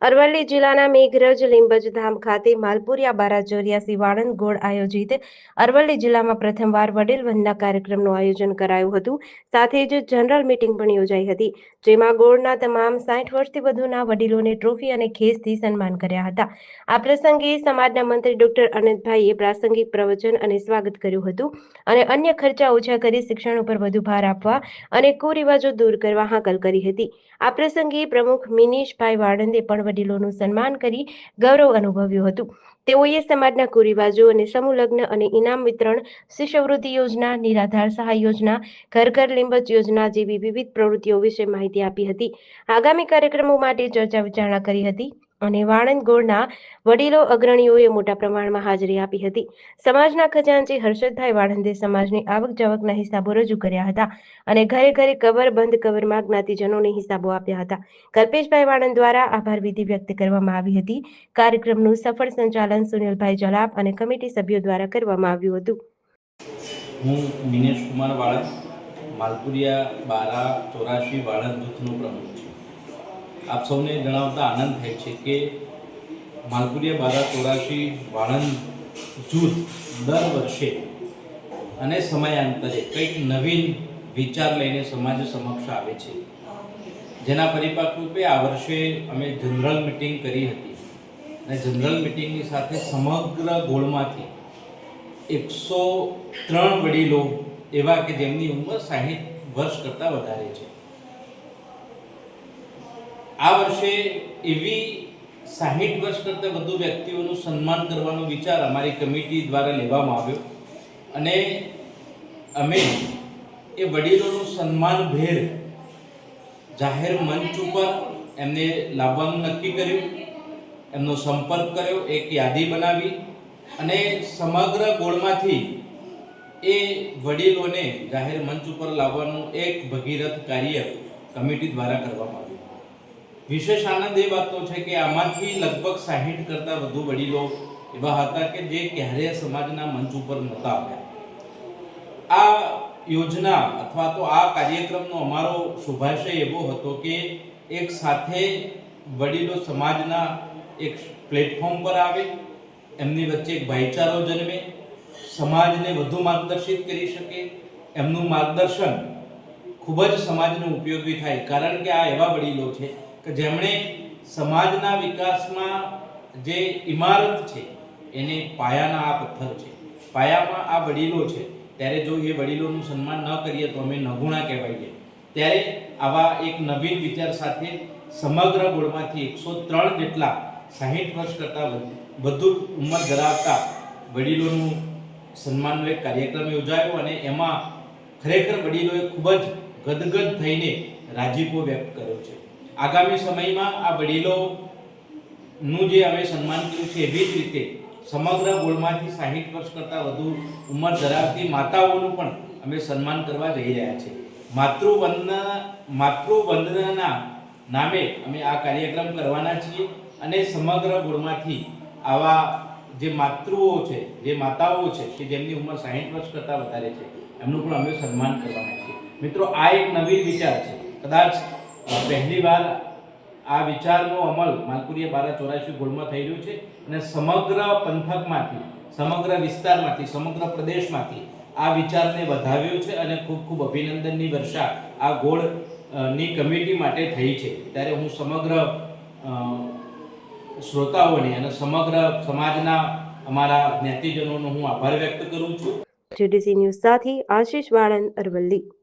અરવલ્લી જિલ્લાના મેઘરજ, લીંબજ ધામ ખાતે માલપુરિયા બારાજોરિયા ચોર્યાસી ગોળ આયોજિત અરવલ્લી જિલ્લામાં પ્રથમવાર વડીલ વંદના કાર્યક્રમનું આયોજન કરાયું હતું. સાથે જ જનરલ મીટિંગ પણ યોજાઈ હતી, જેમાં ગોળના તમામ સાઠ વર્ષથી વધુના વડીલોને ટ્રોફી અને ખેસથી સન્માન કર્યા હતા. આ પ્રસંગે સમાજના મંત્રી ડોક્ટર અનંતભાઈએ પ્રાસંગિક પ્રવચન અને સ્વાગત કર્યું હતું અને અન્ય ખર્ચા ઓછા કરી શિક્ષણ ઉપર વધુ ભાર આપવા અને કુરિવાજો દૂર કરવા હાકલ કરી હતી. આ પ્રસંગે પ્રમુખ મિનીશભાઈ વાળંદે પણ વડીલોનું સન્માન કરી ગૌરવ અનુભવ્યું હતું. તેઓએ સમાજના કુરિવાજો અને સમૂહલગ્ન અને ઇનામ વિતરણ, શિષ્યવૃત્તિ યોજના, નિરાધાર સહાય યોજના, ઘર ઘર લીંબચ યોજના જેવી વિવિધ પ્રવૃત્તિઓ વિશે માહિતી આપી હતી. આગામી કાર્યક્રમો માટે ચર્ચા વિચારણા કરી હતી. અને વાણંદ ગોળના વડીલો અગ્રણીઓએ મોટા પ્રમાણમાં હાજરી આપી હતી. સમાજના ખજાનચી હર્ષદભાઈ વાળંદે સમાજની આવક જાવકના હિસાબો રજૂ કર્યા હતા અને ઘરે ઘરે કવર બંધ કવરમાં જ્ઞાતિજનોને હિસાબો આપ્યા હતા. કલ્પેશભાઈ વાળંદ દ્વારા આભાર વિધિ વ્યક્ત કરવામાં આવી હતી. કાર્યક્રમનું સફળ સંચાલન સુનિલભાઈ જલાપ અને કમિટી સભ્યો દ્વારા કરવામાં આવ્યું હતું. હું દિનેશ કુમાર વાળંદ, માલપુરિયા બારા ચોરાશી વાળંદ જૂથનો પ્રમુખ છું. આપ સૌને જણાવતા આનંદ થાય છે કે માલપુરિયા બારા ચોરાશી વાળંદ જૂથ દર વર્ષે અને સમયાંતરે કંઈક નવીન વિચાર લઈને સમાજ સમક્ષ આવે છે. જેના પરિપાક રૂપે આ વર્ષે અમે જનરલ મિટિંગ કરી હતી. અને જનરલ મિટિંગની સાથે સમગ્ર ગોળમાંથી એકસો ત્રણ વડીલો એવા કે જેમની ઉંમર સાહીઠ વર્ષ કરતાં વધારે છે. આ વર્ષે એવી સાહીઠ વર્ષ કરતાં વધુ વ્યક્તિઓનું સન્માન કરવાનો વિચાર અમારી કમિટી દ્વારા લેવામાં આવ્યો. અને અમે એ વડીલોનું સન્માનભેર જાહેર મંચ ઉપર એમને લાવવાનું નક્કી કર્યું. એમનો સંપર્ક કર્યો, એક યાદી બનાવી અને સમગ્ર ગોળમાંથી એ વડીલોને જાહેર મંચ ઉપર લાવવાનું એક ભગીરથ કાર્ય કમિટી દ્વારા કરવામાં આવ્યું. વિશેષ આનંદ એ વાતનો છે કે આમાંથી લગભગ સાહીઠ કરતાં વધુ વડીલો એવા હતા કે જે ક્યારેય સમાજના મંચ ઉપર નહોતા આવ્યા. આ યોજના અથવા તો આ કાર્યક્રમનો અમારો શુભાશય એવો હતો કે એક સાથે વડીલો સમાજના એક પ્લેટફોર્મ પર આવે, એમની વચ્ચે એક ભાઈચારો જન્મે, સમાજને વધુ માર્ગદર્શિત કરી શકે. એમનું માર્ગદર્શન ખૂબ જ સમાજને ઉપયોગી થાય, કારણ કે આ એવા વડીલો છે કે જેમણે સમાજના વિકાસમાં જે ઇમારત છે, એને પાયાના આ પથ્થર છે. પાયામાં આ વડીલો છે, ત્યારે જો એ વડીલોનું સન્માન ન કરીએ તો અમે નગુણા કહેવાઈએ ત્યારે આવા એક નવીન વિચાર સાથે સમગ્ર ગોળમાંથી એકસો ત્રણ જેટલા સાહીઠ વર્ષ કરતાં વધુ ઉંમર ધરાવતા વડીલોનું સન્માનનો એક કાર્યક્રમ યોજાયો અને એમાં ખરેખર વડીલોએ ખૂબ જ ગદગદ થઈને રાજીપો વ્યક્ત કર્યો છે. આગામી સમયમાં આ વડીલોનું જે અમે સન્માન કર્યું છે, એવી જ રીતે સમગ્ર ગોળમાંથી સાહીઠ વર્ષ કરતાં વધુ ઉંમર ધરાવતી માતાઓનું પણ અમે સન્માન કરવા જઈ રહ્યા છીએ માતૃવંદના માતૃવંદનાના નામે અમે આ કાર્યક્રમ કરવાના છીએ અને સમગ્ર ગોળમાંથી આવા જે માતૃઓ છે, જે માતાઓ છે, કે જેમની ઉંમર સાહીઠ વર્ષ કરતાં વધારે છે, એમનું પણ અમે સન્માન કરવાના છીએ. મિત્રો, આ એક નવીન વિચાર છે. કદાચ પહેલી વાર આ વિચારનો અમલ માલપુરિયા બારા ચોરાશી ગોળમાં થઈ રહ્યો છે અને સમગ્ર પંથકમાંથી, સમગ્ર વિસ્તારમાંથી, સમગ્ર પ્રદેશમાંથી આ વિચારને વધાવ્યો છે અને ખૂબ ખૂબ અભિનંદનની વર્ષા આ ગોળની કમિટી માટે થઈ છે. ત્યારે હું સમગ્ર શ્રોતાઓને અને સમગ્ર સમાજના અમારા જ્ઞાતિજનોનો હું આભાર વ્યક્ત કરું છું. જીડીસી ન્યૂઝ સાથે આશીષ વાળંદ અરવલ્લી.